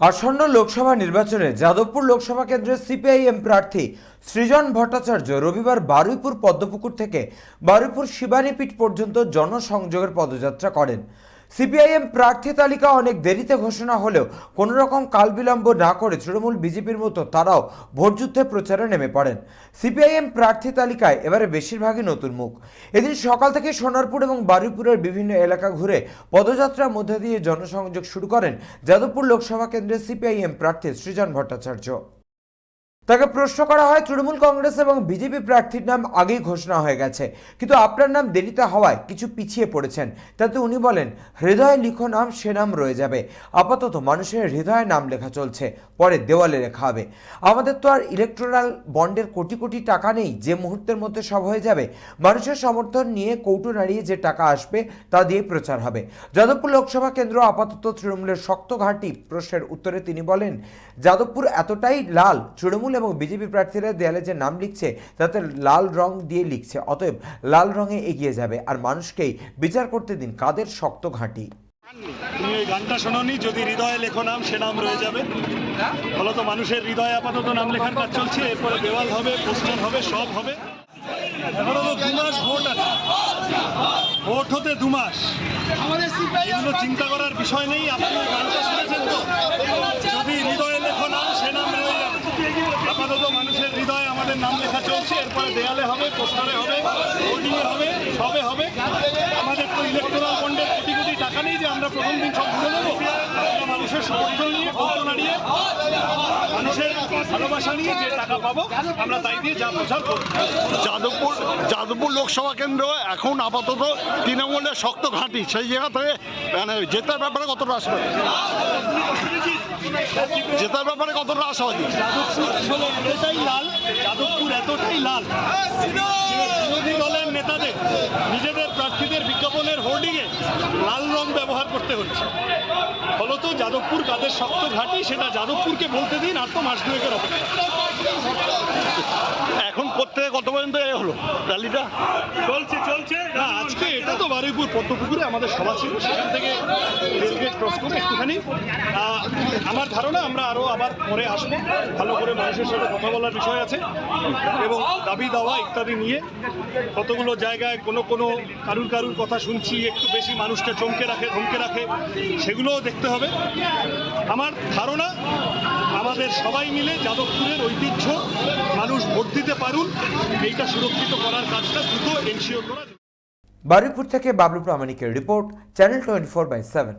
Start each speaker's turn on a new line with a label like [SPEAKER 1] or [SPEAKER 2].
[SPEAKER 1] আসন্ন লোকসভা নির্বাচনে যাদবপুর লোকসভা কেন্দ্রের সিপিআইএম প্রার্থী সৃজন ভট্টাচার্য রবিবার বারুইপুর পদ্মপুকুর থেকে বারুইপুর শিবানীপীঠ পর্যন্ত জনসংযোগের পদযাত্রা করেন। সিপিআইএম প্রার্থী তালিকা অনেক দেরিতে ঘোষণা হলেও কোনো রকম কালবিলম্ব না করে তৃণমূল বিজেপির মতো তারাও ভোটযুদ্ধে প্রচারে নেমে পড়েন। সিপিআইএম প্রার্থী তালিকায় এবারে বেশিরভাগই নতুন মুখ। এদিন সকাল থেকে সোনারপুর এবং বারুইপুরের বিভিন্ন এলাকা ঘুরে পদযাত্রার মধ্যে দিয়ে জনসংযোগ শুরু করেন যাদবপুর লোকসভা কেন্দ্রের সিপিআইএম প্রার্থী সৃজন ভট্টাচার্য। তাকে প্রশ্ন করা হয়, তৃণমূল কংগ্রেস এবং বিজেপি প্রার্থীর নাম আগেই ঘোষণা হয়ে গেছে। কিন্তু আপনার নাম দেরিতে হওয়ায় কিছু পিছিয়ে পড়েছেন। তাতে উনি বলেন, হৃদয়ে লিখো নাম, সে নাম রয়ে যাবে। আপাতত মানুষের হৃদয়ে নাম লেখা চলছে, পরে দেওয়ালে লেখা হবে। আমাদের তো আর ইলেকট্রাল বন্ডের কোটি কোটি টাকা নেই, যে মুহূর্তের মধ্যে সব হয়ে যাবে। মানুষের সমর্থন নিয়ে কৌটো নাড়িয়ে যে টাকা আসবে, তা দিয়ে প্রচার হবে। যাদবপুর লোকসভা কেন্দ্র আপাতত তৃণমূলের শক্ত ঘাঁটি প্রশ্নের উত্তরে তিনি বলেন, যাদবপুর এতটাই লাল, তৃণমূল এবং বিজেপি প্রার্থীরা দেয়ালে যে নাম লিখছে তাতে লাল রং দিয়ে লিখছে। অতএব লাল রঙে এগিয়ে যাবে আর মানুষকেই বিচার করতে দিন কাদের শক্ত ঘাঁটি।
[SPEAKER 2] তুমি ওই গানটা শোনোনি? যদি হৃদয়ে লেখো নাম সে নাম রয়ে যাবে। ফলত মানুষের হৃদয়ে আপাতত নাম লেখার কাজ চলছে। এরপরে দেওয়াল হবে পোস্টার হবে সব হবে। এখনও তো দু মাস ভোট আছে। ভোট হতে দু মাস। এগুলো চিন্তা করার বিষয় নেই। আপনি গানটা শুনেছেন তো যদি হৃদয়ে লেখো নাম সে নাম রয়ে যাবে আপাতত মানুষের হৃদয়ে আমাদের নাম লেখা চলছে, এরপরে দেয়ালে হবে, পোস্টারে হবে হোর্ডিংয়ে হবে, সবে হবে। আমাদের তো ইলেকট্রাল বন্ডের কোটি কোটি টাকা নেই যে আমরা প্রথম দিন সব ঘুরে দেবো মানুষের সমর্থন নিয়ে, কল্পনা নিয়ে, মানুষের ভালোবাসা নিয়ে যে টাকা পাবো, আমরা তাই দিয়ে যা প্রচার করব।
[SPEAKER 3] যাদবপুর যাদবপুর লোকসভা কেন্দ্র এখন আপাতত তৃণমূলের শক্ত ঘাঁটি, সেই জায়গা থেকে মানে জেতার ব্যাপারে কতটা আশাবাদী জেতার ব্যাপারে কতটা আশাবাদী
[SPEAKER 2] এতটাই লাল যাদবপুর এতটাই লাল বিরোধী দলের নেতাদের নিজেদের প্রার্থীদের বিজ্ঞাপনের হোর্ডিংয়ে লাল রং ব্যবহার করতে হচ্ছে। ফলত যাদবপুর কাদের শক্ত ঘাঁটি সেটা যাদবপুরকে বলতে দিন আর তো মাস দুয়েকের অপেক্ষা।
[SPEAKER 3] এখন করতে কত পর্যন্ত এ হলো? র্যালিটা
[SPEAKER 2] বারুইপুর পদ্মপুকুরে আমাদের সভা ছিল, সেখান থেকে রেলগেট ক্রস করে একটুখানি। আমার ধারণা আমরা আরও আবার পরে আসব। ভালো করে মানুষের সাথে কথা বলার বিষয় আছে। এবং দাবি দাওয়া ইত্যাদি নিয়ে কতগুলো জায়গায় কোনো কোনো কারুর কারুর কথা শুনছি, একটু বেশি মানুষকে চমকে রাখে, ধমকে রাখে, সেগুলোও দেখতে হবে। আমার ধারণা আমাদের সবাই মিলে যাদবপুরের ঐতিহ্য, মানুষ ভোট দিতে পারুন, এইটা সুরক্ষিত করার কাজটা দ্রুত এনশিওর করা
[SPEAKER 1] বারুইপুর থেকে Bablu প্রামাণিকের report channel twenty four by seven